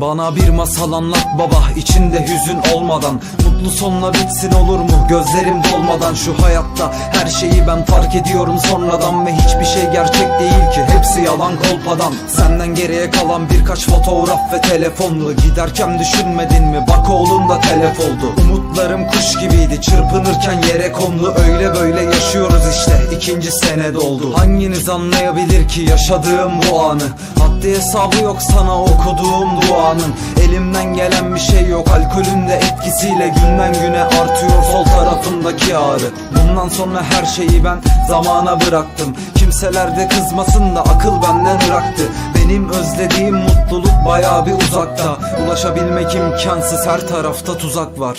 Bana bir masal anlat baba içinde hüzün olmadan. Mutlu sonla bitsin olur mu? Gözlerim dolmadan. Şu hayatta her şeyi ben fark ediyorum sonradan Ve hiçbir şey gerçek değil ki. Hepsi yalan kolpadan. Senden geriye kalan birkaç fotoğraf ve telefonlu. Giderken düşünmedin mi? Bak oğlun da telef oldu. Umutlarım kuş gibiydi. Çırpınırken yere kondu. Öyle böyle yaşıyoruz işte ikinci sene doldu. Hanginiz anlayabilir ki yaşadığım bu anı? Haddi hesabı yok sana okuduğum duanın. Elimden gelen bir şey yok alkolün de etkisiyle Günden güne artıyor sol tarafımdaki ağrı. Bundan sonra her şeyi ben zamana bıraktım. Kimseler de kızmasın da akıl benden bıraktı. Benim özlediğim mutluluk baya bir uzakta. Ulaşabilmek imkansız her tarafta tuzak var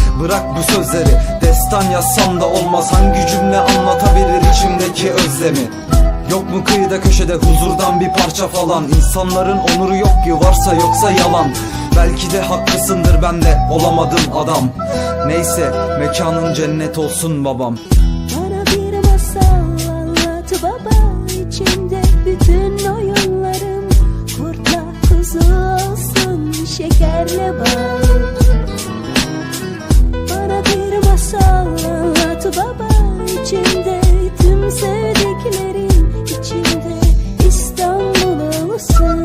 Bırak bu sözleri Destan yazsam da olmaz. Hangi cümle anlatabilir içimdeki özlemi? Yok mu kıyıda köşede huzurdan bir parça falan? İnsanların onuru yok ki varsa yoksa yalan. Belki de haklısındır ben de olamadım adam. Neyse mekanın cennet olsun babam baba içinde tüm sevdiklerim içinde İstanbul olsun.